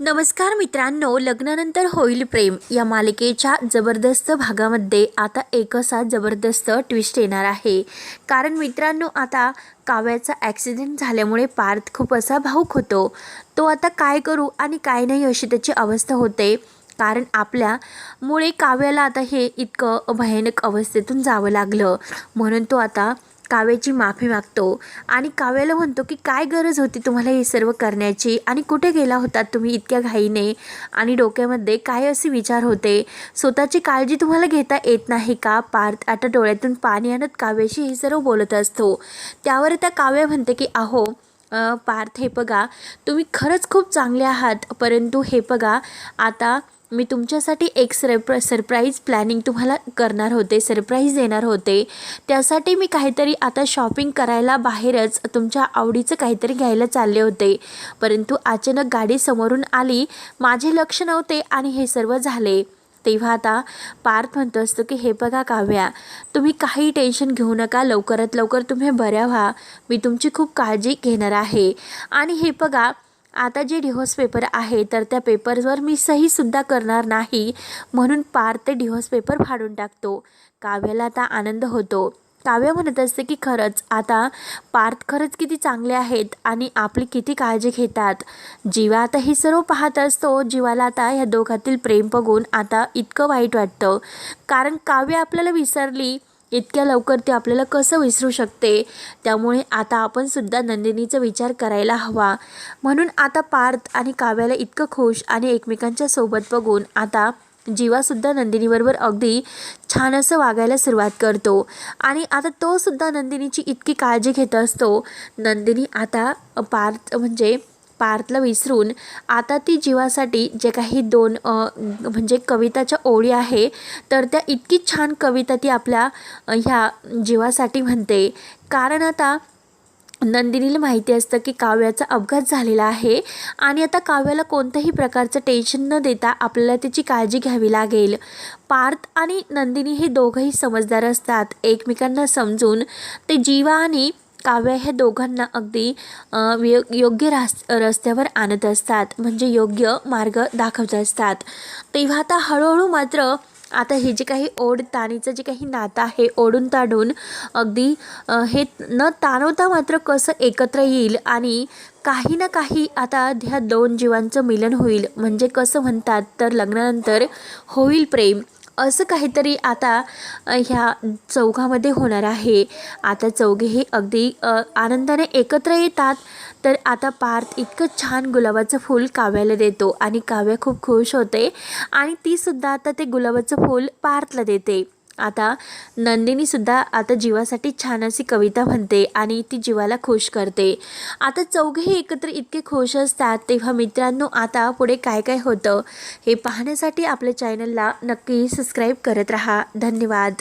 नमस्कार मित्रांनो लग्नानंतर होईल प्रेम. या मालिकेच्या जबरदस्त भागामध्ये आता एकसा जबरदस्त ट्विस्ट येणार आहे. कारण मित्रांनो आता काव्याचा ॲक्सिडेंट झाल्यामुळे पार्थ खूप असा भाऊक होतो. तो आता काय करू आणि काय नाही अशी त्याची अवस्था होते. कारण आपल्यामुळे काव्याला आता हे इतकं भयानक अवस्थेतून जावं लागलं. म्हणून तो आता काव्याची माफी मागतो. आणि काव्याला म्हणतो की काय गरज होती तुम्हाला हे सर्व करण्याची? आणि कुठे गेला होता तुम्ही इतक्या घाईने? आणि डोक्यामध्ये काय असे विचार होते? स्वतःची काळजी तुम्हाला घेता येत नाही का? पार्थ आता डोळ्यातून पाणी आणत काव्याशी हे सर्व बोलत असतो. त्यावर त्या काव्य म्हणते की अहो पार्थ हे बघा तुम्ही खरंच खूप चांगले आहात. परंतु हे बघा आता मी तुमच्यासाठी एक सरप्र सरप्राईज प्लॅनिंग तुम्हाला करणार होते सरप्राईज देणार होते. त्यासाठी मी काहीतरी आता शॉपिंग करायला बाहेरच तुमच्या आवडीचं काहीतरी घ्यायला चालले होते. परंतु अचानक गाडी समोरून आली माझे लक्ष नव्हते आणि हे सर्व झाले. तेव्हा आता पार्थ म्हणतो असतो की हे बघा काव्या तुम्ही काही टेन्शन घेऊ नका लवकरात लवकर तुम्ही बऱ्या व्हा. मी तुमची खूप काळजी घेणार आहे. आणि हे बघा आता जे डिव्होर्स पेपर आहे तर त्या पेपरवर मी सहीसुद्धा करणार नाही म्हणून पार ते डिव्होर्स पेपर फाडून टाकतो. काव्याला आता आनंद होतो. काव्य म्हणत असते की खरंच आता पार्थ खरंच किती चांगले आहेत आणि आपली किती काळजी घेतात. जीवा आता हे सर्व पाहत असतो जीवाला आता ह्या दोघातील प्रेम बघून आता इतकं वाईट वाटतं. कारण काव्य आपल्याला विसरली इतक्या लवकर ते आपल्याला कसं विसरू शकते? त्यामुळे आता आपण सुद्धा नंदिनीचा विचार करायला हवा. म्हणून आता पार्थ आणि काव्याला इतकं खुश आणि एकमेकांच्या सोबत बघून आता जीवासुद्धा नंदिनीबरोबर अगदी छान असं वागायला सुरुवात करतो. आणि आता तो सुद्धा नंदिनीची इतकी काळजी घेत असतो. नंदिनी आता पार्थ म्हणजे पार्थला विसरून आता ती जीवासाठी जे काही दोन म्हणजे कविताच्या ओळी आहे तर त्या इतकी छान कविता ती आपल्या ह्या जीवासाठी म्हणते. कारण आता नंदिनीला माहिती असतं की काव्याचा अपघात झालेला आहे आणि आता काव्याला कोणत्याही प्रकारचं टेन्शन न देता आपल्याला त्याची काळजी घ्यावी लागेल. पार्थ आणि नंदिनी हे दोघंही समजदार असतात. एकमेकांना समजून ते जीवा आणि काव्य ह्या दोघांना अगदी योग्य रास रस्त्यावर आणत असतात. म्हणजे योग्य मार्ग दाखवत असतात. तेव्हा आता हळूहळू मात्र आता हे जे काही ओढ ताणीचं जे काही नातं आहे ओढून ताडून अगदी हे न ताणवता मात्र कसं एकत्र येईल आणि काही ना काही आता ह्या दोन जीवांचं मिलन होईल. म्हणजे कसं म्हणतात तर लग्नानंतर होईल प्रेम. असं काहीतरी आता ह्या चौघामध्ये होणार आहे. आता चौघेही अगदी आनंदाने एकत्र येतात तर आता पार्थ इतकं छान गुलाबाचं फूल काव्याला देतो आणि काव्य खूप खुश होते आणि तीसुद्धा आता ते गुलाबाचं फूल पार्थला देते. आता नंदिनीसुद्धा आता जीवासाठी छान अशी कविता म्हणते आणि ती जीवाला खुश करते. आता चौघेही एकत्र इतके खुश असतात तेव्हा मित्रांनो आता पुढे काय काय होतं हे पाहण्यासाठी आपल्या चॅनलला नक्की सबस्क्राईब करत राहा. धन्यवाद.